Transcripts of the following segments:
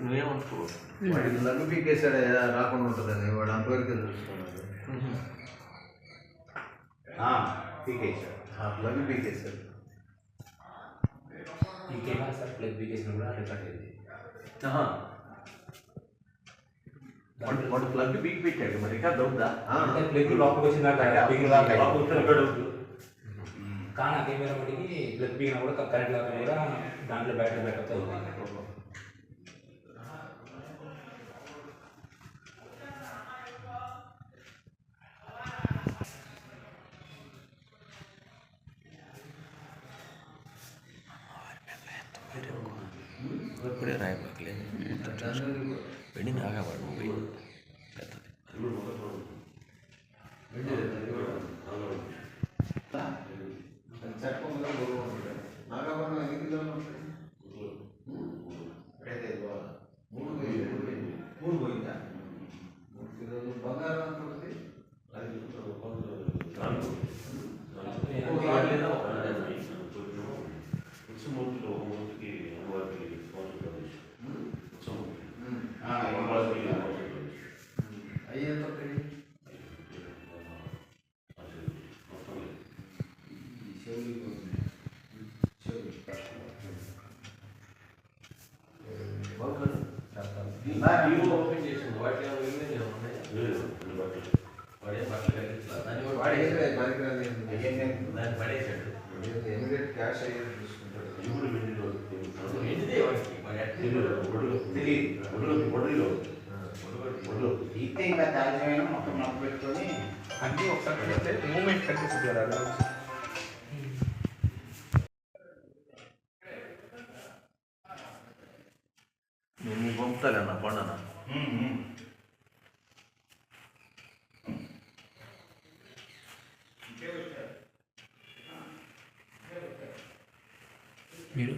నువ్వేమనుకో వాడికి లగ్గు పీకేసాడు ఏదో రాకుండా ఉంటుందని వాడు అంతవరకు చూసుకున్నాడు పీకేసాడు ఆ లగ్గు పీకేసాడు ఈ కెమెరా సార్ ప్లగ్ పీకేసిన కూడా రికార్డ్ అయింది వాడు వాడు ప్లగ్ బీక్ పెట్టాడు మరి రికార్డ్ అవుద్దా ఆ, అంటే ప్లగ్ లోపలికి వచ్చిందాక లోపలికి పీకిన లోపలికి. లోపలికి రికార్డ్ అవుతుంది కానీ ఆ కెమెరా మటుకి ప్లగ్ పీకినా కూడా కరెంట్ లాగా కూడా దాంట్లో బ్యాటరీ బ్యాకప్ అవుతుంది ಕಡೆ ರಾಯಬಾಗ್ಲಿ ಬೆಣ್ಣಿನ ಆಗಬಾರ್ದು ಮೊಬೈಲ್ ఏం లేదు. దాన్ని పడేసాడు ఏం- ఇమీడియట్ క్యాష్ అయ్యేది చూసుకుంటాడు ఏంటిదే వాడికి? వాడు ఎట్లా తెలియదు తీస్తే ఇంకా తాజమైన మొత్తం నొప్పి పెట్టుకొని అన్నీ ఒకసారి మూమెంట్ కనిపిస్తుంది కదా మీరు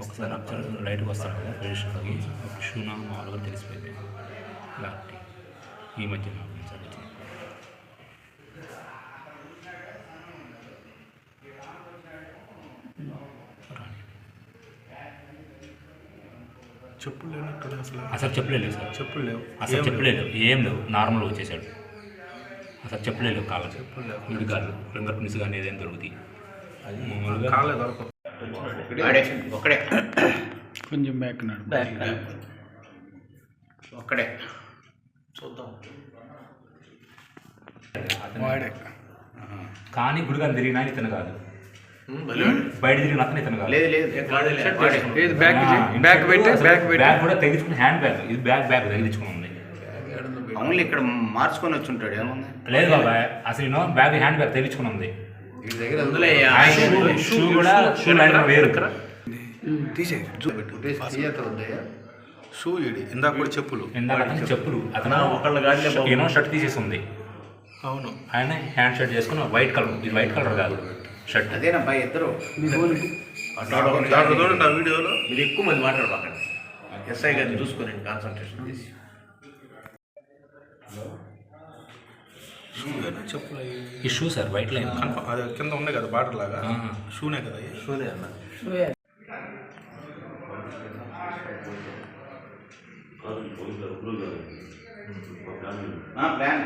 ఒకసారి అబ్జర్వ్ లైట్కి వస్తారు కదా పొజిషన్లోకి షూ నాకు మామూలుగా తెలిసిపోయింది. ఇలాంటి ఈ మధ్య నాకు ఒకసారి వచ్చింది. రాని. చెప్పులు లేవు ఇక్కడ అసలు అసలు చెప్పలేదు సార్. చెప్పులు లేవు అసలు ఏం చెప్పలేదు. ఏం లేవు. నార్మల్గా వచ్చేసాడు. అసలు చెప్పలేదు కాళ్ళకి చెప్పులు లేవు కాళ్ళు ఫింగర్ ప్రింట్స్ కానీ ఏదైనా దొరుకుతాయి. అది మామూలుగా కాలే దొరకదు వాడే ఒక్కడే కొంచెం బ్యాక్ నాడు. ఒక్కడే చూద్దాం. వాడే. కానీ గుడిగా తిరిగినా ఇతను కాదు. బయట తిరిగిన అతను ఇతను కాదు. లేదు లేదు. బ్యాక్? బ్యాక్ పెట్టి బ్యాక్ బ్యాగ్ కూడా తెగించుకుని హ్యాండ్ బ్యాగ్ ఇది బ్యాగ్ బ్యాగ్ తగిలించుకుని ఉంది. అవును ఇక్కడ మార్చుకొని వచ్చి ఉంటాడు. ఏముంది? లేదు బాబాయ్ అసలు బ్యాగ్ హ్యాండ్ బ్యాగ్ తెగించుకుని ఉంది. వీడి దగ్గర షూ- కూడా షూ లైనర్ వేరు. షూ ఇడి ఇందాక కూడా చెప్పులు. ఇందాక అతను చెప్పులు. అతను ఒకళ్ళ గాడిలో. ఏమో షర్ట్ తీసేసి ఉంది అవును. ఆయన హ్యాండ్ షర్ట్ చేసుకుని వైట్ కలర్. ఇది వైట్ కలర్ కాదు. షర్ట్. అదేనబ్బా ఇద్దరు? ఆ వీడియోలో? మీరు ఎక్కువ మంది మాట్లాడబాకండి. ఎస్ఐ గారిని చూసుకొని కాన్సన్ట్రేషన్ తీసి. షూ కదా చెప్పులు ఈ shoes sir white line confirm అది కింద ఉన్నాయి కదా బార్డర్ లాగా షూనే కదా షూనే అన్న షూనే ప్లాన్ ప్లాన్